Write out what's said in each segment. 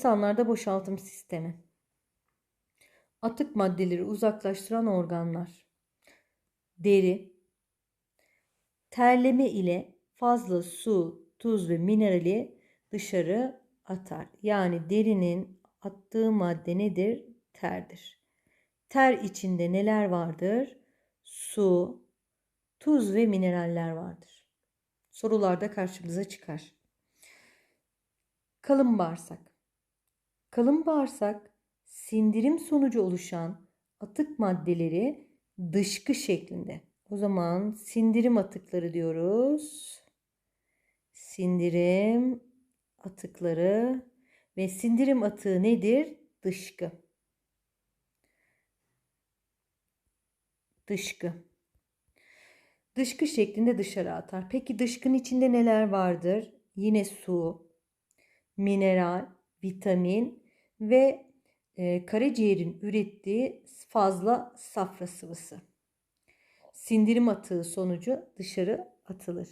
İnsanlarda boşaltım sistemi. Atık maddeleri uzaklaştıran organlar. Deri. Terleme ile fazla su, tuz ve minerali dışarı atar. Yani derinin attığı madde nedir? Terdir. Ter içinde neler vardır? Su, tuz ve mineraller vardır. Sorularda karşımıza çıkar. Kalın bağırsak. Kalın bağırsak sindirim sonucu oluşan atık maddeleri dışkı şeklinde. O zaman sindirim atıkları diyoruz. Sindirim atıkları ve sindirim atığı nedir? Dışkı. Dışkı. Dışkı şeklinde dışarı atar. Peki dışkının içinde neler vardır? Yine su, mineral, vitamin ve e, karaciğerin ürettiği fazla safra sıvısı. Sindirim atığı sonucu dışarı atılır.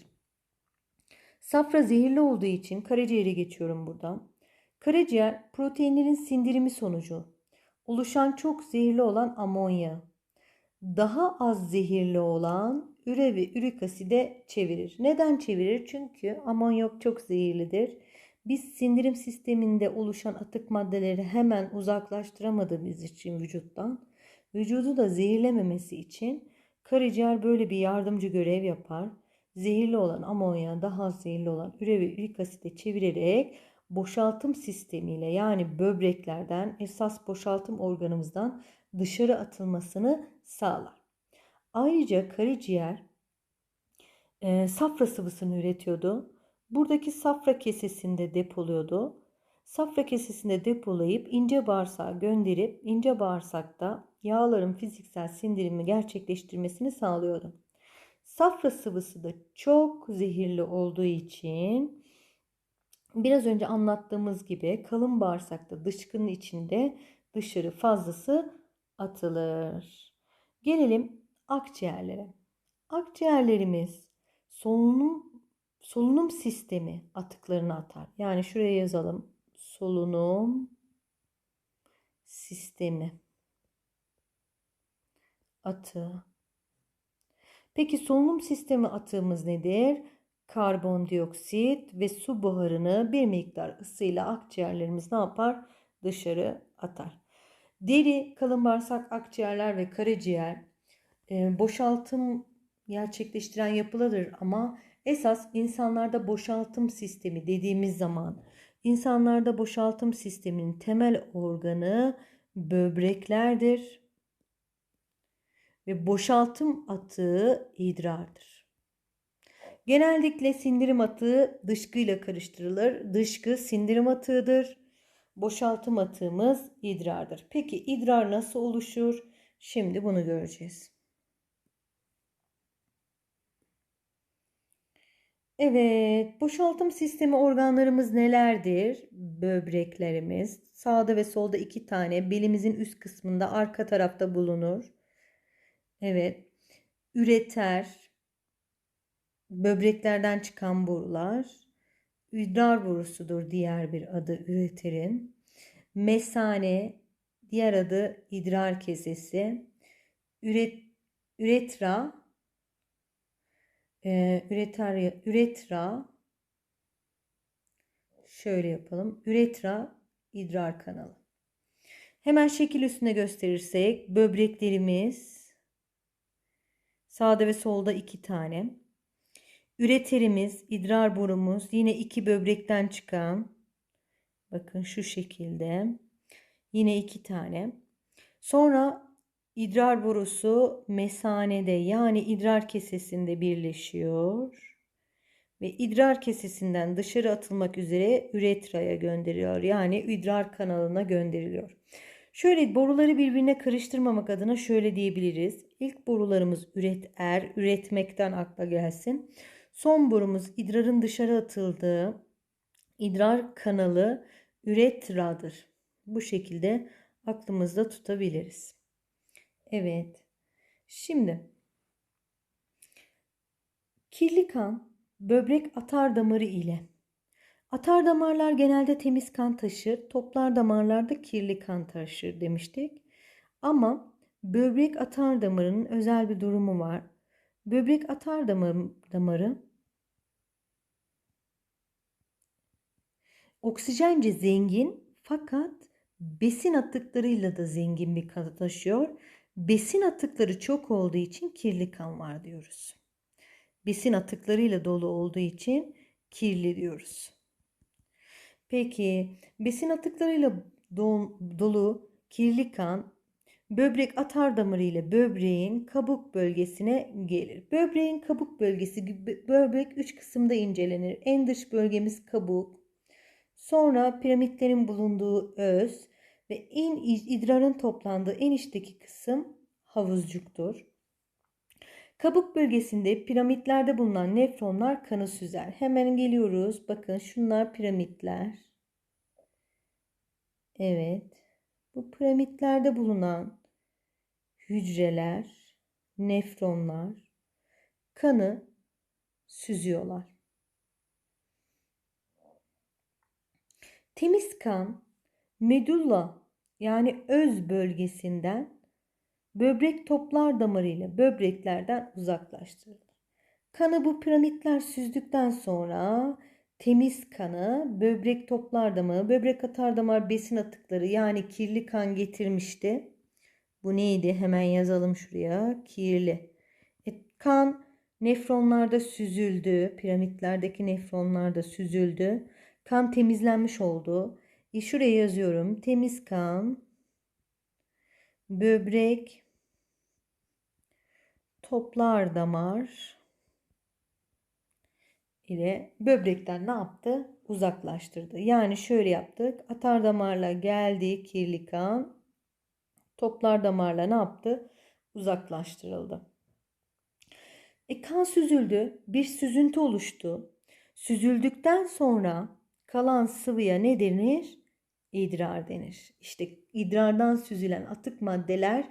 Safra zehirli olduğu için karaciğere geçiyorum buradan. Karaciğer proteinlerin sindirimi sonucu oluşan çok zehirli olan amonya daha az zehirli olan üre ve ürik aside çevirir. Neden çevirir? Çünkü amonyak çok zehirlidir. Biz sindirim sisteminde oluşan atık maddeleri hemen uzaklaştıramadığımız için vücuttan, vücudu da zehirlememesi için karaciğer böyle bir yardımcı görev yapar. Zehirli olan amonya daha zehirli olan üre ve ürik asite çevirerek boşaltım sistemiyle yani böbreklerden esas boşaltım organımızdan dışarı atılmasını sağlar. Ayrıca karaciğer e, safra sıvısını üretiyordu. Buradaki safra kesesinde depoluyordu. Safra kesesinde depolayıp ince bağırsağa gönderip ince bağırsakta yağların fiziksel sindirimi gerçekleştirmesini sağlıyordu. Safra sıvısı da çok zehirli olduğu için biraz önce anlattığımız gibi kalın bağırsakta dışkının içinde dışarı fazlası atılır. Gelelim akciğerlere. Akciğerlerimiz solunum solunum sistemi atıklarını atar. Yani şuraya yazalım. Solunum sistemi atığı. Peki solunum sistemi atığımız nedir? Karbondioksit ve su buharını bir miktar ısıyla akciğerlerimiz ne yapar? Dışarı atar. Deri, kalın bağırsak, akciğerler ve karaciğer boşaltım gerçekleştiren yapılardır ama esas insanlarda boşaltım sistemi dediğimiz zaman insanlarda boşaltım sisteminin temel organı böbreklerdir ve boşaltım atığı idrardır. Genellikle sindirim atığı dışkıyla karıştırılır. Dışkı sindirim atığıdır. Boşaltım atığımız idrardır. Peki idrar nasıl oluşur? Şimdi bunu göreceğiz. Evet, boşaltım sistemi organlarımız nelerdir? Böbreklerimiz. Sağda ve solda iki tane belimizin üst kısmında arka tarafta bulunur. Evet. Üreter. Böbreklerden çıkan borular. İdrar borusudur diğer bir adı üreterin. Mesane diğer adı idrar kesesi. Üret, üretra e, üreter, üretra şöyle yapalım. Üretra idrar kanalı. Hemen şekil üstünde gösterirsek böbreklerimiz sağda ve solda iki tane. Üreterimiz, idrar borumuz yine iki böbrekten çıkan bakın şu şekilde yine iki tane. Sonra idrar borusu mesanede yani idrar kesesinde birleşiyor ve idrar kesesinden dışarı atılmak üzere üretraya gönderiliyor. Yani idrar kanalına gönderiliyor. Şöyle boruları birbirine karıştırmamak adına şöyle diyebiliriz. İlk borularımız üret er, üretmekten akla gelsin. Son borumuz idrarın dışarı atıldığı idrar kanalı üretradır. Bu şekilde aklımızda tutabiliriz. Evet. Şimdi kirli kan böbrek atar damarı ile Atar damarlar genelde temiz kan taşır, toplar damarlarda kirli kan taşır demiştik. Ama böbrek atar damarının özel bir durumu var. Böbrek atar damarı, oksijence zengin fakat besin atıklarıyla da zengin bir kan taşıyor. Besin atıkları çok olduğu için kirli kan var diyoruz. Besin atıklarıyla dolu olduğu için kirli diyoruz. Peki besin atıklarıyla dolu kirli kan böbrek atar damarı ile böbreğin kabuk bölgesine gelir. Böbreğin kabuk bölgesi böbrek üç kısımda incelenir. En dış bölgemiz kabuk. Sonra piramitlerin bulunduğu öz ve en idrarın toplandığı en içteki kısım havuzcuktur. Kabuk bölgesinde piramitlerde bulunan nefronlar kanı süzer. Hemen geliyoruz. Bakın şunlar piramitler. Evet. Bu piramitlerde bulunan hücreler, nefronlar kanı süzüyorlar. Temiz kan medulla yani öz bölgesinden böbrek toplar damarıyla böbreklerden uzaklaştırılır. Kanı bu piramitler süzdükten sonra temiz kanı böbrek toplar damarı, böbrek atar damar besin atıkları yani kirli kan getirmişti. Bu neydi? Hemen yazalım şuraya. Kirli. E, kan nefronlarda süzüldü. Piramitlerdeki nefronlarda süzüldü. Kan temizlenmiş oldu. Şuraya yazıyorum. Temiz kan, böbrek, toplar damar ile böbrekten ne yaptı? Uzaklaştırdı. Yani şöyle yaptık. Atar damarla geldi kirli kan. Toplar damarla ne yaptı? Uzaklaştırıldı. E, kan süzüldü. Bir süzüntü oluştu. Süzüldükten sonra kalan sıvıya ne denir? İdrar denir. İşte idrardan süzülen atık maddeler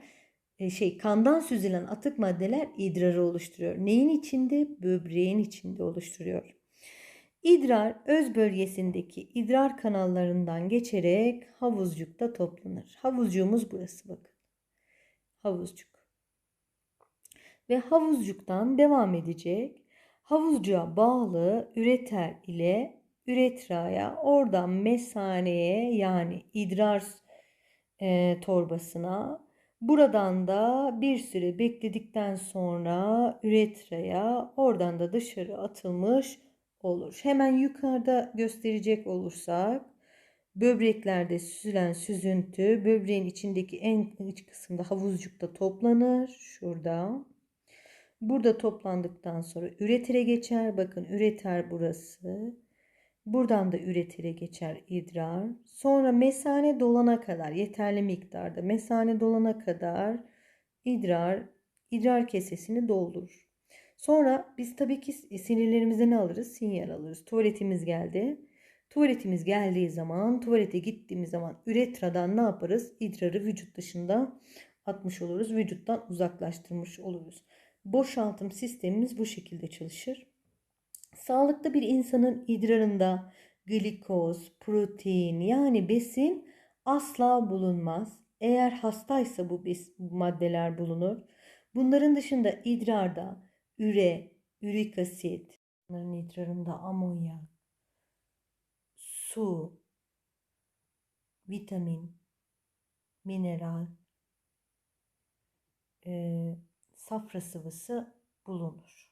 e, şey kandan süzülen atık maddeler idrarı oluşturuyor. Neyin içinde? Böbreğin içinde oluşturuyor. İdrar öz bölgesindeki idrar kanallarından geçerek havuzcukta toplanır. Havuzcuğumuz burası bakın. Havuzcuk. Ve havuzcuktan devam edecek. Havuzcuğa bağlı üreter ile üretraya, oradan mesaneye yani idrar e, torbasına, buradan da bir süre bekledikten sonra üretraya, oradan da dışarı atılmış olur. Hemen yukarıda gösterecek olursak böbreklerde süzülen süzüntü böbreğin içindeki en iç kısımda havuzcukta toplanır. Şurada. Burada toplandıktan sonra üretere geçer. Bakın üreter burası. Buradan da üretire geçer idrar. Sonra mesane dolana kadar yeterli miktarda mesane dolana kadar idrar idrar kesesini doldurur. Sonra biz tabii ki sinirlerimize ne alırız? Sinyal alırız. Tuvaletimiz geldi. Tuvaletimiz geldiği zaman, tuvalete gittiğimiz zaman üretradan ne yaparız? İdrarı vücut dışında atmış oluruz. Vücuttan uzaklaştırmış oluruz. Boşaltım sistemimiz bu şekilde çalışır. Sağlıklı bir insanın idrarında glikoz, protein yani besin asla bulunmaz. Eğer hastaysa bu, maddeler bulunur. Bunların dışında idrarda üre, ürik asit, bunların idrarında amonyak, su, vitamin, mineral, e, safra sıvısı bulunur.